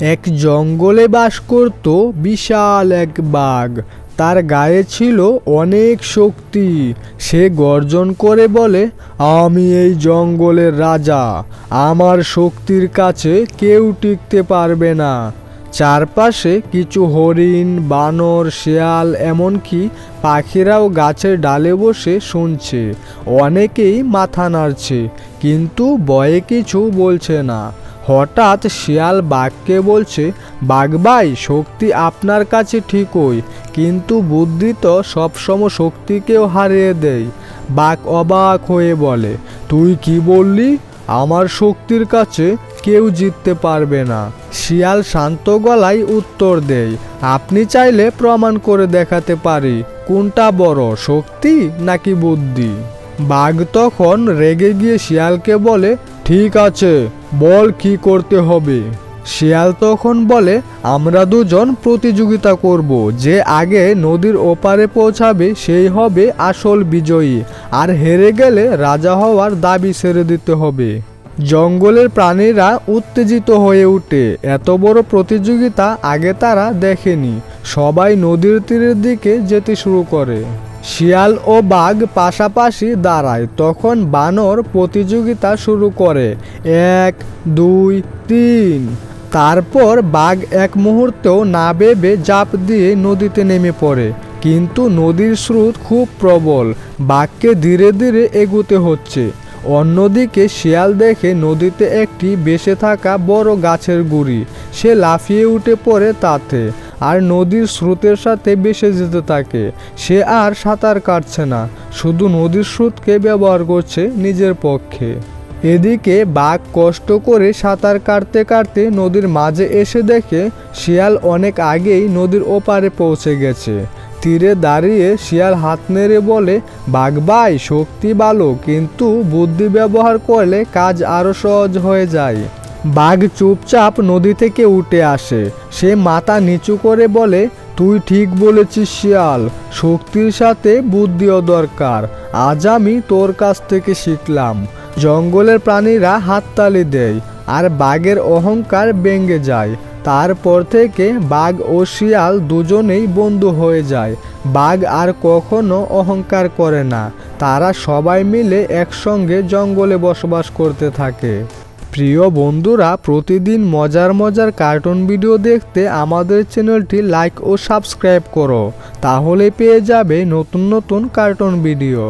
এক জঙ্গলে বাস করত বিশাল এক বাঘ। তার গায়ে ছিল অনেক শক্তি। সে গর্জন করে বলে, আমি এই জঙ্গলের রাজা। আমার শক্তির কাছে কেউ টিকতে পারবে না। চারপাশে কিছু হরিণ, বানর, শেয়াল, এমনকি পাখিরাও গাছের ডালে বসে শুনছে। অনেকেই মাথা নাড়ছে, কিন্তু বয়ে কিছু বলছে না। হঠাৎ শিয়াল বাঘকে বলছে, বাঘ ভাই, শক্তি আপনার কাছে ঠিকই, কিন্তু বুদ্ধি তো সবসময় শক্তিকেও হারিয়ে দেয়। বাঘ অবাক হয়ে বলে, তুই কি বললি? আমার শক্তির কাছে কেউ জিততে পারবে না। শিয়াল শান্ত গলায় উত্তর দেয়, আপনি চাইলে প্রমাণ করে দেখাতে পারি, কোনটা বড়, শক্তি নাকি বুদ্ধি? বাঘ তখন রেগে গিয়ে শিয়ালকে বলে, ঠিক আছে, বল কি করতে হবে? শিয়াল তখন বলে, আমরা দুজন প্রতিযোগিতা করব। যে আগে নদীর ওপারে পৌঁছাবে, সেই হবে আসল বিজয়ী। আর হেরে গেলে রাজা হওয়ার দাবি ছেড়ে দিতে হবে। জঙ্গলের প্রাণীরা উত্তেজিত হয়ে ওঠে এত বড় প্রতিযোগিতা আগে তারা দেখেনি। সবাই নদীর তীরের দিকে যেতে শুরু করে। শিয়াল ও বাঘ পাশাপাশি দাঁড়ায়, তখন বানর প্রতিযোগিতা শুরু করে। এক, দুই, তিন। তারপর বাঘ এক মুহূর্তেও না ভেবে জাপ দিয়ে নদীতে নেমে পড়ে। কিন্তু নদীর স্রোত খুব প্রবল, বাঘকে ধীরে ধীরে এগুতে হচ্ছে। অন্যদিকে শিয়াল দেখে নদীতে একটি বেসে থাকা বড় গাছের গুড়ি, সে লাফিয়ে উঠে পড়ে তাতে। আর নদীর স্রোতের সাথে বেসে যেতে থাকে সে আর সাঁতার কাটছে না, শুধু নদীর স্রোতকে ব্যবহার করছে নিজের পক্ষে। এদিকে বাঘ কষ্ট করে সাঁতার কাটতে কাটতে নদীর মাঝে এসে দেখে শিয়াল অনেক আগেই নদীর ওপারে পৌঁছে গেছে। তীরে দাঁড়িয়ে শিয়াল হাত নেড়ে বলে, বাঘ ভাই, শক্তি ভালো, কিন্তু বুদ্ধি ব্যবহার করলে কাজ আরও সহজ হয়ে যায়। বাঘ চুপচাপ নদী থেকে উঠে আসে। সে মাথা নিচু করে বলে, তুই ঠিক বলেছিস শিয়াল, শক্তির সাথে বুদ্ধিও দরকার। আজ আমি তোর কাছ থেকে শিখলাম, জঙ্গলের প্রাণীরা হাততালি দেয় আর বাঘের অহংকার ভেঙে যায়। তারপর থেকে বাঘ ও শিয়াল দুজনেই বন্ধু হয়ে যায়। বাঘ আর কখনো অহংকার করে না। তারা সবাই মিলে একসঙ্গে জঙ্গলে বসবাস করতে থাকে। প্রিয় বন্ধুরা, প্রতিদিন মজার মজার কার্টুন ভিডিও দেখতে আমাদের চ্যানেলটি লাইক ও সাবস্ক্রাইব করো। তাহলে পেয়ে যাবে নতুন নতুন কার্টুন ভিডিও